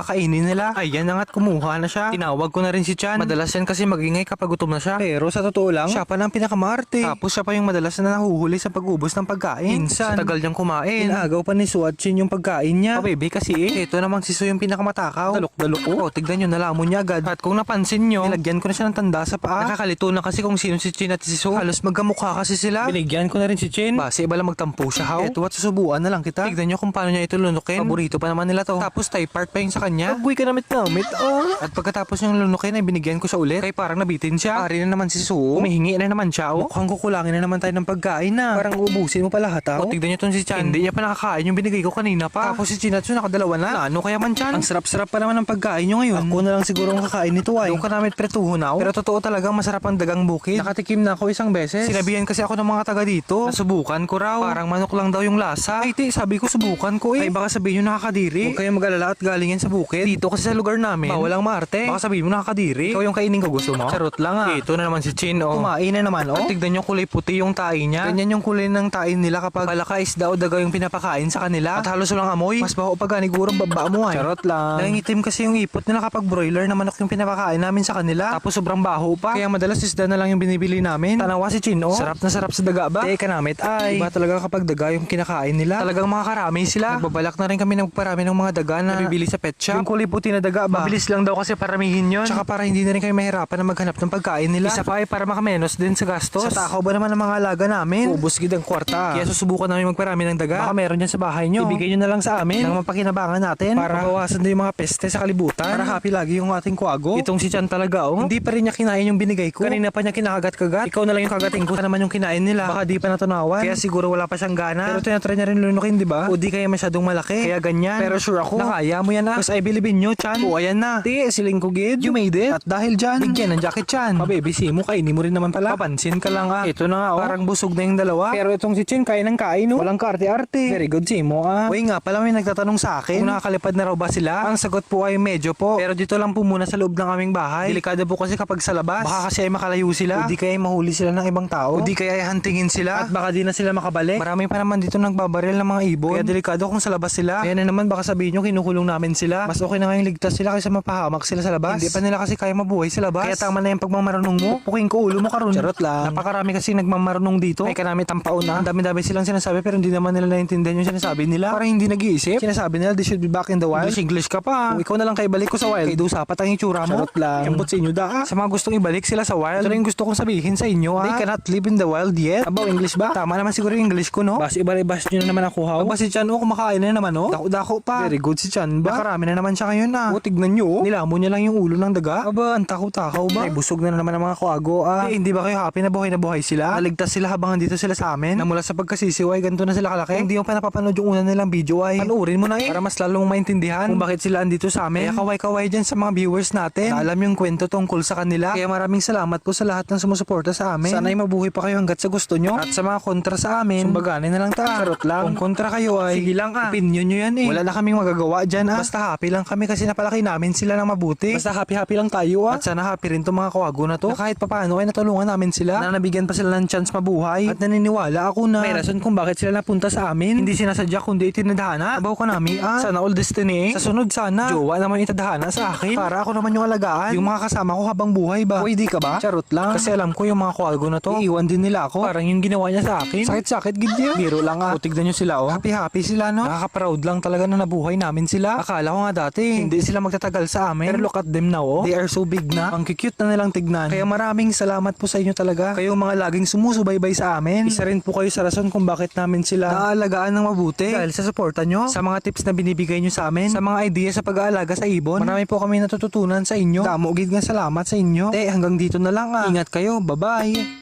Kakainin nila. Ayan na nga't kumuha na siya. Tinawag ko na rin si Chan. Madalas yan kasi magingay kapag gutom na siya. Pero sa totoo lang, siya pa lang pinakamarte. Tapos siya pa yung madalas na nahuhuli sa pag-ubos ng pagkain. Minsan, sa tagal niyang kumain. Inaagaw pa ni Suat Chin yung pagkain niya. Pabebe kasi eh. Ito namang si Su yung pinakamatakaw. Dalok-dalok ko. O, tignan nyo, nalamon niya agad. At kung napansin nyo, nilagyan ko na siya ng tanda sa paa. Nakakalito na kasi kung sino si Chin at si Su. Halos magkamukha kasi sila. Binigyan ko na rin si Chin. Base iba lang magtampo siya, how? Eto at susubuan na lang kita. Tignan nyo kung paano niya ito lunukin. Paborito pa naman nila to. Tapos type part pa yung sa kanya. Pagbuy ka namit namit, oh. At pagkatapos niyang lunukin ay binigyan ko siya ulit. Kaya parang nabitin siya. Ari na naman si Su. Humihingi na naman siya, oh. Mukhang kukulangin na naman tayo ng pagkain na. Parang ubusin mo pa lahat, ah. O, tignan nyo tong si Chan. Hindi niya pa nakakain yung binigay ko kanina pa. Tapos si Chinatsu nakadalawa na. Na, ano kaya man Chan? Ang sarap-sarap pa naman ng pagkain nyo ngayon. Ako na lang siguro ang kakain nito ay. Doon ka namin pretuho na, oh. Pero totoo talagang masarap ang dagang bukid. Nakatikim na ako isang beses. Sinabihan kasi ako ng mga taga dito. Nasubukan ko raw. Parang manok lang daw yung lasa. Ay, ti, sabi ko subukan ko eh. Ay, baka sabihin nyo nakakadiri. Huwag kayong mag-alala at galing yan sa bukid. Dito kasi sa lugar namin. Bawal ang maarte. Baka sabihin mo nakakadiri. Ikaw yung kainin ko gusto mo. Charot lang ah. Ito na naman si Chin oh. Kumain na naman oh. Tignan nyo kulay puti yung tae niya. Ganyan yung kulay ng tae nila kapag palaka isda o daga yung pinapakain sa kanila. At halos walang amoy. Mas baho pa ganiguro baba mo ay. Charot lang. Nangingitim kasi yung ipot nila kapag broiler na manok yung pinapakain namin sa kanila. Tapos sobrang baho pa. Kaya madalas isda na lang yung binibili namin. Tanawa si Chin oh. Sarap na sarap sa daga ba? Teka namit ay. Iba talaga kapag daga yung kinakain nila. Talagang mga karami sila. Nagbabalak na rin kami ng magparami ng mga daga na nabibili sa pet shop. Yung kulay puti na daga ba? Mabilis lang daw kasi paramihin yun. Tsaka para hindi na rin kayo mahirapan na maghanap ng pagkain nila. Isa pa ay para makamenos din sa gastos. Sa takaw ba naman ang mga alaga namin? Ubus gid ang kwarta. Kaya susubukan namin magparami ng daga. Baka meron yan sa bahay nyo. Ibigay nyo na lang sa amin. Nang mapakinabangan natin. Para mabawasan din yung mga peste sa kalibutan. Para happy lagi yung ating kuago. Itong si Chan talaga oh. Hindi pa rin niya kinain yung binigay ko. Kanina pa niya kinakagat-kagat. Ikaw na lang yung kagating ko. Naman yung kinain nila. Baka di pa natunawan. Kaya siguro wala pa siyang gana. Pero tinatry niya rin lunukin, di ba? O di kaya masyadong malaki. Kaya ganyan. Pero sure ako. Nakaya mo yan ah. I believe in you, Chan. O ayan na. Ti, siling ko gid. You made it. At dahil dyan, bigyan ng jacket, Chan. Pababy, si mo kainin mo rin naman pala. Papansin ka lang ah. Ito na nga oh. Parang busog na yung dalawa. Pero itong si Chin, kain ng kain oh. Walang kaarte-arte. Very good si mo ah. Uy nga pala may nagtatanong sa akin. Kung nakakalipad na raw ba sila? Ang sagot po ay medyo po. Pero dito lang po muna sa loob ng aming bahay. Delikado po kasi kapag sa labas. Baka kasi ay makalayo sila. O di kaya ay mahuli sila ng ibang tao. O di kaya ay hantingin sila. At baka di na sila makabalik. Marami pa naman dito nagbabaril ng mga ibon. Kaya delikado kung sa labas sila. Kaya na naman baka sabihin nyo kinukulong namin sila. Mas okay na nga yung ligtas sila kaysa mapahamak sila sa labas. Hindi pa nila kasi kaya mabuhay sa labas. Kaya tama na yung pagmamarunong mo. Puking ko ulo mo karon. Charot lang. Napakarami kasi nagmamarunong dito. Ay karami tampao na. Ang dami-dami silang sinasabi pero hindi naman nila naintindihan yung sinasabi nila. Parang hindi nag-iisip. Sinasabi nila they should be back in the wild. English, English ka pa. Kung ikaw na lang kay balik ko sa wild. Kay sapat ang itsura mo. Charot lang. Kambot sa inyo da. Sa mga gustong ibalik sila sa wild. Ito na yung gusto kong sabihin sa inyo ha. They cannot live in the wild yet. Abaw English ba? Tama naman siguro yung English ko no. Bas iba-ibas nyo na naman ako ha. Aba si Chan oh kumakain na naman oh. Dako-dako pa. Very good si Chan ba? Nakarami na naman siya ngayon ah. O tignan nyo oh. Nilamon niya lang yung ulo ng daga. Aba ang takaw-takaw ba? Ay busog na naman ang mga kuago ah. Eh, hindi ba kayo happy na buhay na buhay sila? Naligtas sila habang andito sila sa amin. Na mula sa pagkasisiway ganito na sila kalaki. Hindi mo pa napapanood yung una nilang video ay panuorin mo na eh. Para mas lalong maintindihan kung bakit sila andito sa amin. Kaya kaway-kaway dyan sa mga viewers natin. Na alam yung kwento tungkol sa kanila. Kaya maraming salamat po sa lahat ng sumusuporta sa amin. Sana ay mabuhay pa kayo hanggat sa gusto nyo. At sa mga kontra sa amin, sumbaganin na lang ta. Charot lang. Kung kontra kayo ay, sige lang ah. Opinion nyo yan eh. Wala na kaming magagawa dyan ah. Basta happy lang kami kasi napalaki namin sila ng mabuti. Basta happy-happy lang tayo ah. At sana happy rin to mga kawago na to. Na kahit papaano ay natulungan namin sila. Na nabigyan pa sila ng chance mabuhay. At naniniwala ako na may rason kung bakit sila napunta sa amin. Hindi sinasadya kundi itinadhana. Abaw ko nami ah. Sana all destiny eh. Sa sunod sana. Jowa naman itadhana sa akin. Para ako naman yung alagaan. Yung mga kasama ko habang buhay ba. Uy di ka ba? Charot lang. Kasi alam ko yung mga kawago na to. Iiwan din nila ako. Parang yung ginawa niya sa akin. Sakit-sakit gidya. Biro lang ah. O tignan nyo sila oh. Happy-happy sila no. Nakaka-proud lang talaga na nabuhay namin sila. Akala ko nga dati hindi sila magtatagal sa amin. Pero look at them now oh. They are so big na. Ang cute na nilang tignan. Kaya maraming salamat po sa inyo talaga. Kayong mga laging sumusubaybay sa amin. Isa rin po kayo sa rason kung bakit namin sila naalagaan ng mabuti. Dahil sa suporta nyo. Sa mga tips na binibigay nyo sa amin. Sa mga idea sa pag-aalaga sa ibon. Marami po kami natututunan sa inyo. Damo gid nga salamat sa inyo. Te, hanggang dito na lang ah. Ingat kayo. Bye-bye.